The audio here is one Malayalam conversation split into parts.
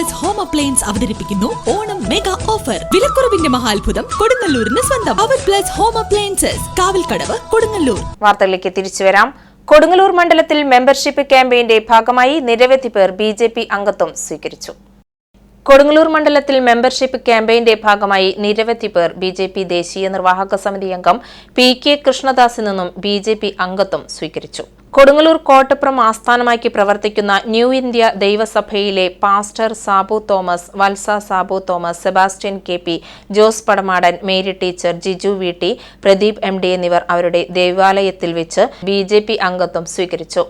പ്ലസ് ഹോം അപ്ലയൻസ് അവതരിപ്പിക്കുന്നു ഓണം മെഗാ ഓഫർ വിലക്കുറവിന്റെ മഹാത്ഭുതം കൊടുങ്ങല്ലൂരിന് സ്വന്തം. അവർ plus home appliances Kavalkadavu Kodungallur. വാർത്തകളിലേക്ക് തിരിച്ചു വരാം. കൊടുങ്ങല്ലൂർ മണ്ഡലത്തിൽ മെമ്പർഷിപ്പ് ക്യാമ്പയിന്റെ ഭാഗമായി നിരവധി പേർ ബി ജെ പി അംഗത്വം സ്വീകരിച്ചു. കൊടുങ്ങല്ലൂർ മണ്ഡലത്തിൽ മെമ്പർഷിപ്പ് ക്യാമ്പയിന്റെ ഭാഗമായി നിരവധി പേർ ബി ജെ പി ദേശീയ നിർവാഹക സമിതി അംഗം പി കെ കൃഷ്ണദാസിൽ നിന്നും ബി ജെ പി അംഗത്വം സ്വീകരിച്ചു. കൊടുങ്ങല്ലൂർ കോട്ടപ്പുറം ആസ്ഥാനമാക്കി പ്രവർത്തിക്കുന്ന new India ദൈവസഭയിലെ pastor Sabu Thomas Valsa Sabu Thomas Sebastian K P Jose Padamadan Mary teacher Jiju V T Pradeep M D എന്നിവർ അവരുടെ ദേവാലയത്തിൽ വെച്ച് ബി ജെ പി അംഗത്വം സ്വീകരിച്ചു.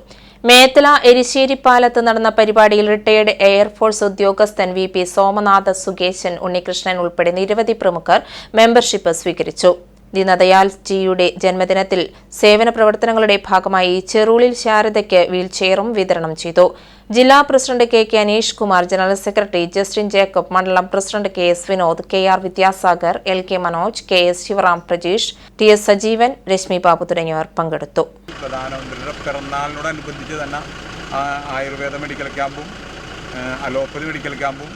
മേത്തല എരിശ്ശേരി പാലത്ത് നടന്ന പരിപാടിയിൽ റിട്ടയർഡ് എയർഫോഴ്സ് ഉദ്യോഗസ്ഥൻ വി പി സോമനാഥ സുകേശൻ ഉണ്ണികൃഷ്ണൻ ഉൾപ്പെടെ നിരവധി പ്രമുഖർ മെമ്പർഷിപ്പ് സ്വീകരിച്ചു. ദീനദയാൽ ജിയുടെ ജന്മദിനത്തിൽ സേവന പ്രവർത്തനങ്ങളുടെ ഭാഗമായി ചെറുളിൽ ശാരദയ്ക്ക് വീൽചെയറും വിതരണം ചെയ്തു. ജില്ലാ president K K Aneesh Kumar general secretary Justin Jacob മണ്ഡലം president K S Vinod K R Vidyasagar L K Manoj K S Sivaram Prajeesh T S Sajeevan Reshmi Babu തുടങ്ങിയവർ പങ്കെടുത്തു. പിറന്നാളിനോടനുബന്ധിച്ച് തന്നെ ആയുർവേദ മെഡിക്കൽ ക്യാമ്പും അലോപ്പതി മെഡിക്കൽ ക്യാമ്പും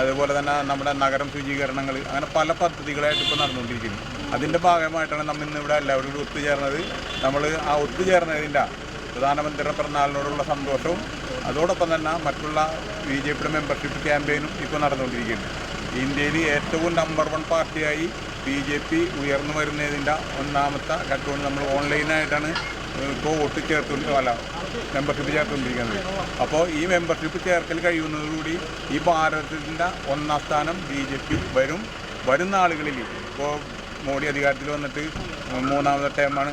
അതുപോലെ തന്നെ നമ്മുടെ നഗരം ശുചീകരണങ്ങൾ അങ്ങനെ പല പദ്ധതികളായിട്ട് ഇപ്പോൾ നടന്നുകൊണ്ടിരിക്കുന്നു. അതിന്റെ ഭാഗമായിട്ടാണ് നമ്മൾ ഇന്ന് ഇവിടെ എല്ലാവരും കൂടി ഒത്തുചേർന്നത്. നമ്മൾ ആ ഒത്തുചേർന്നതിന്റെ പ്രധാനമന്ത്രിയുടെ പിറന്നാളിനോടുള്ള സന്തോഷവും അതോടൊപ്പം തന്നെ മറ്റുള്ള ബി ജെ പിയുടെ മെമ്പർഷിപ്പ് ക്യാമ്പയിനും ഇപ്പോൾ നടന്നുകൊണ്ടിരിക്കുന്നു. ഇന്ത്യയിൽ ഏറ്റവും നമ്പർ വൺ പാർട്ടിയായി ബി ജെ പി ഉയർന്നു വരുന്നതിന്റെ ഒന്നാമത്തെ ഘട്ടമാണ് നമ്മൾ ഓൺലൈനായിട്ടാണ് ഇപ്പോൾ വോട്ട് ചേർത്തുകൊണ്ട് അല്ല മെമ്പർഷിപ്പ് ചേർത്തുകൊണ്ടിരിക്കുന്നത്. അപ്പോൾ ഈ മെമ്പർഷിപ്പ് ചേർക്കൽ കഴിയുന്നതോടുകൂടി ഈ ഭാരതത്തിന്റെ ഒന്നാം സ്ഥാനം ബി ജെ പി വരും. വരുന്ന ആളുകളിൽ ഇപ്പോൾ മോഡി അധികാരത്തിൽ വന്നിട്ട് മൂന്നാമത്തെ ടൈമാണ്